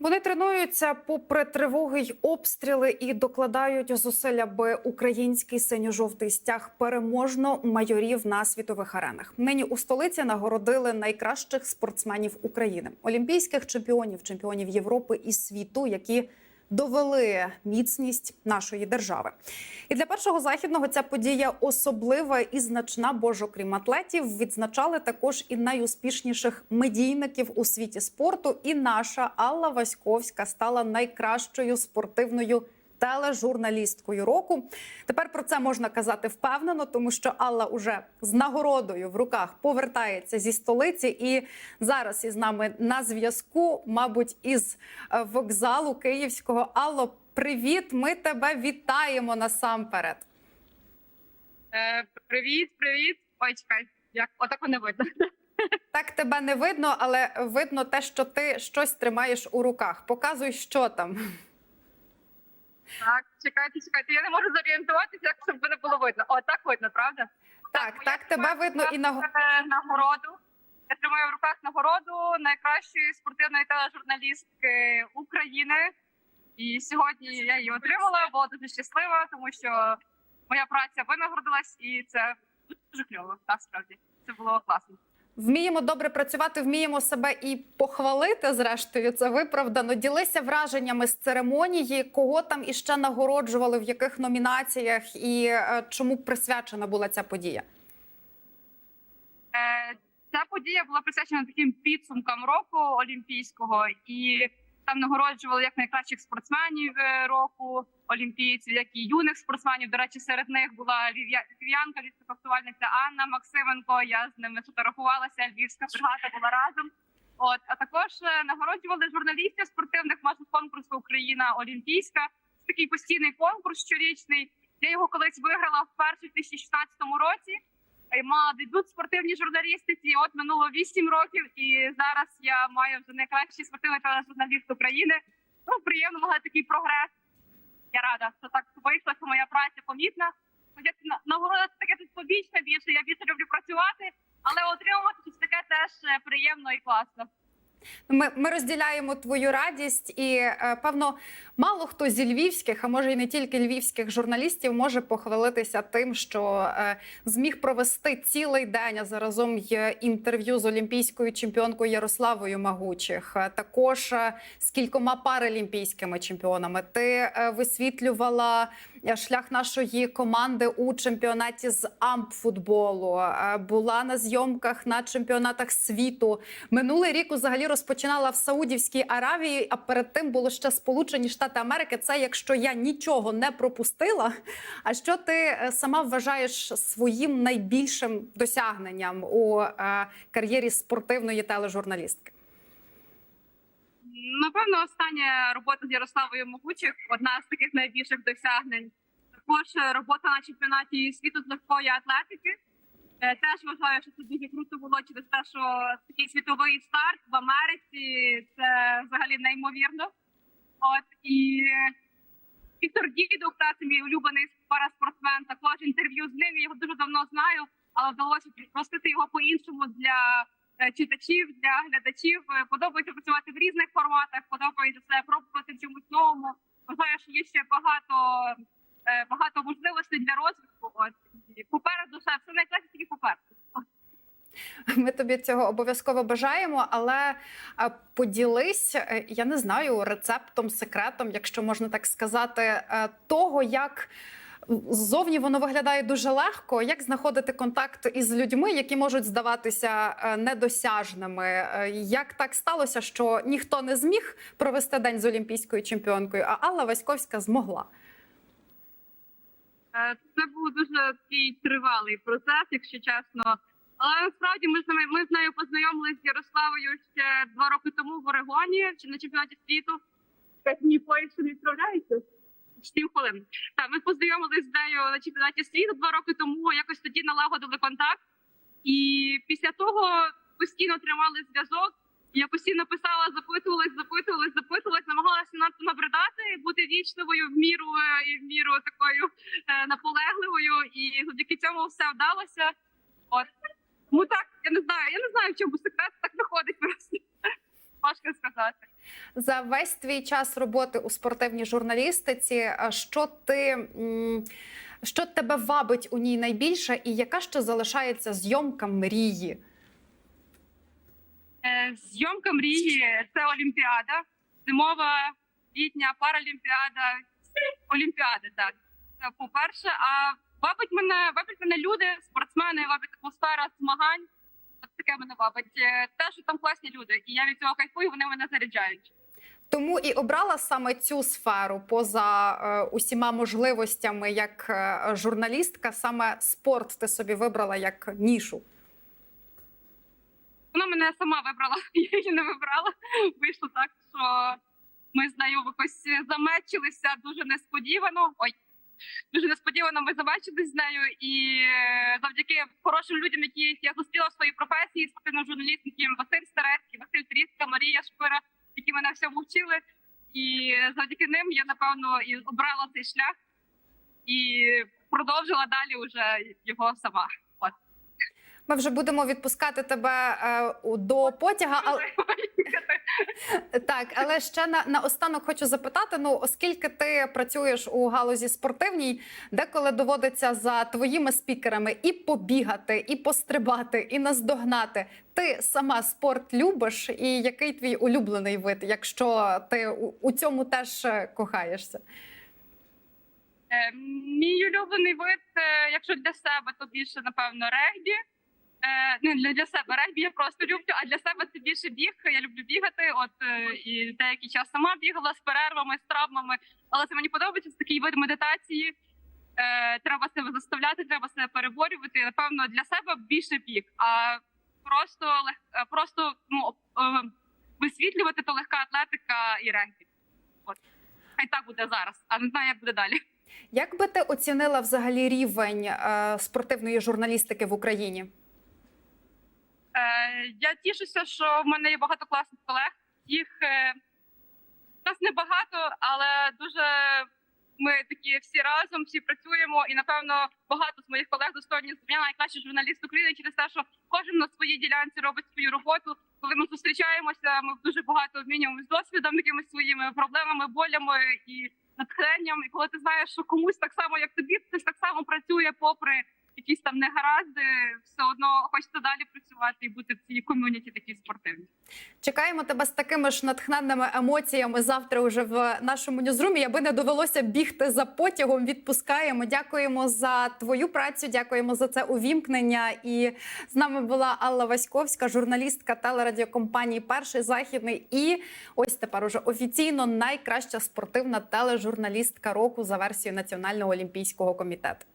Вони тренуються попри тривоги й обстріли і докладають зусиль, аби український синьо-жовтий стяг переможно майорів на світових аренах. Нині у столиці нагородили найкращих спортсменів України, олімпійських чемпіонів, чемпіонів Європи і світу, які довели міцність нашої держави. І для першого західного ця подія особлива і значна, бо ж окрім атлетів відзначали також і найуспішніших медійників у світі спорту. І наша Алла Васьковська стала найкращою спортивною тележурналісткою року. Тепер про це можна казати впевнено, тому що Алла уже з нагородою в руках повертається зі столиці, і зараз із нами на зв'язку, мабуть, із е, вокзалу Київського. Алло, привіт! Ми тебе вітаємо насамперед. Е, привіт, привіт. Ой, чекай, як отако не видно. Так тебе не видно, але видно те, що ти щось тримаєш у руках. Показуй, що там. Так, чекайте, чекайте. Я не можу зорієнтуватися, як щоб мене було видно. О, так видно, правда? Так, я так, тебе видно і на нагороду. Я тримаю в руках нагороду найкращої спортивної тележурналістки України. І сьогодні я її отримала. Була дуже щаслива, тому що моя праця винагородилась, і це дуже кльово. Так, справді це було класно. Вміємо добре працювати, вміємо себе і похвалити. Зрештою, це виправдано. Ділися враженнями з церемонії, кого там іще нагороджували, в яких номінаціях і е, чому присвячена була ця подія. Е, Ця подія була присвячена таким підсумкам року олімпійського, і там нагороджували як найкращих спортсменів е, року олімпійців, як і юних спортсменів. До речі, серед них була львів'я- львів'янка, ліскофактувальниця Анна Максименко. Я з ними фотографувалася. Львівська бригада була разом. От а також е, нагороджували журналістів спортивних масових конкурсу Україна Олімпійська. Це такий постійний конкурс щорічний. Я його колись виграла вперше в 2016 році. Мала дебют в спортивній журналістиці. От минуло 8 років, і зараз я маю вже найкращий спортивний тележурналіст України. Ну приємно мала такий прогрес. Я рада, що так вийшло, що моя праця помітна. Хоча на- нагорода це таке тут побічне більше. Я більше люблю працювати, але отримувати щось таке теж е, приємно і класно. Ми, ми розділяємо твою радість, і е, певно, мало хто зі львівських, а може й не тільки львівських журналістів, може похвалитися тим, що е, зміг провести цілий день а заразом й інтерв'ю з олімпійською чемпіонкою Ярославою Магучих. Е, Також з кількома паралімпійськими чемпіонами. Ти висвітлювала шлях нашої команди у чемпіонаті з ампфутболу. е, Була на зйомках на чемпіонатах світу. Минулий рік взагалі розпочинала в Саудівській Аравії, а перед тим було ще Сполучені Штати Америки. Це якщо я нічого не пропустила. А що ти е, сама вважаєш своїм найбільшим досягненням у е, кар'єрі спортивної тележурналістки? Напевно, остання робота з Ярославою Могучих одна з таких найбільших досягнень. Також робота на чемпіонаті світу з легкої атлетики. Е, Теж вважаю, що це дуже круто було через те, що такий світовий старт в Америці це взагалі неймовірно. От і Віктор Дідух, та це мій улюблений параспортсмен. Також інтерв'ю з ним. Я його дуже давно знаю, але вдалося розкрити його по-іншому для читачів, для глядачів. Е, Подобається працювати в різних форматах, подобається все пробувати в чомусь новому. Вважаю, що є ще багато, е, багато можливостей для розвитку. От попереду все, все найкраще тільки попереду. Ми тобі цього обов'язково бажаємо, але е, поділись, е, я не знаю, рецептом, секретом, якщо можна так сказати, е, того, як ззовні воно виглядає дуже легко, як знаходити контакт із людьми, які можуть здаватися е, недосяжними. Е, Як так сталося, що ніхто не зміг провести день з олімпійською чемпіонкою, а Алла Васьковська змогла. Е, Це був дуже такий тривалий процес, якщо чесно. Але насправді ми з ними ми з нею познайомилися з Ярославою ще два роки тому в Орегоні чи на чемпіонаті світу. Так мені поїзд не відправляється. Сім хвилин. Так, ми познайомилися з нею на чемпіонаті світу два роки тому. Якось тоді налагодили контакт, і після того постійно тримали зв'язок. Я постійно писала, запитувалась, запитувалась, запитувалась, намагалася набридати, бути вічливою в міру е, і в міру такою е, наполегливою. І завдяки цьому все вдалося. От тому так, я не знаю. Я не знаю, в чому секрет так виходить просто. Важко сказати. За весь твій час роботи у спортивній журналістиці, е, що ти що тебе вабить у ній найбільше, і яка ще залишається зйомка мрії? Е, Зйомка мрії це Олімпіада, зимова літня паралімпіада, Олімпіада. Так це по-перше. А вабить мене, вабить мене люди, спортсмени, вабить атмосфера змагань. Таке мене вабить. Е, Те, що там класні люди, і я від цього кайфую, вони мене заряджають. Тому і обрала саме цю сферу поза е, усіма можливостями як е, журналістка. Саме спорт ти собі вибрала як нішу. Вона мене сама вибрала, я її не вибрала. Вийшло так, що ми з нею якось замечилися дуже несподівано. Ой, дуже несподівано ми замечились з нею, і е, завдяки хорошим людям, яких я зустріла в своїй професії, спортивним журналістом, Василь Старецький, Василь Тріска, Марія Шпира, які мене всьому вчили. І завдяки ним я напевно і обрала цей шлях і продовжила далі уже його сама. От. Ми вже будемо відпускати тебе е, до потяга. Але так, але ще на, останок хочу запитати: ну, оскільки ти працюєш у галузі спортивній, деколи доводиться за твоїми спікерами і побігати, і пострибати, і наздогнати. Ти сама спорт любиш, і який твій улюблений вид, якщо ти у, у цьому теж е, кохаєшся? Е, Мій улюблений вид, е, якщо для себе, то більше напевно регбі. Е, Не для, себе регбі я просто люблю, а для себе це більше біг. Я люблю бігати. От е, і деякий час сама бігала з перервами, з травмами. Але це мені подобається це такий вид медитації. Е, Треба себе заставляти, треба себе переборювати. Напевно, для себе більше біг. А просто лег- просто ну висвітлювати то легка атлетика і регбі. От хай так буде зараз, а не знаю, як буде далі. Як би ти оцінила взагалі рівень спортивної журналістики в Україні? Е, я тішуся, що в мене є багато класних колег. Їх е, нас небагато, але дуже ми такі всі разом, всі працюємо. І напевно багато з моїх колег достойні звання найкращий журналіст України через те, що кожен на своїй ділянці робить свою роботу. Коли ми зустрічаємося, ми дуже багато обмінюємося досвідом, якимись своїми проблемами, болями і натхненням. І коли ти знаєш, що комусь так само, як тобі, хтось так само працює, попри якісь там негаразди, все одно хочеться далі працювати і бути в цій ком'юніті такій спортивній. Чекаємо тебе з такими ж натхненними емоціями завтра. Уже в нашому ньюзрумі. Аби не довелося бігти за потягом. Відпускаємо. Дякуємо за твою працю. Дякуємо за це увімкнення. І з нами була Алла Васьковська, журналістка телерадіокомпанії Перший західний. І ось тепер уже офіційно найкраща спортивна тележурналістка року за версією Національного олімпійського комітету.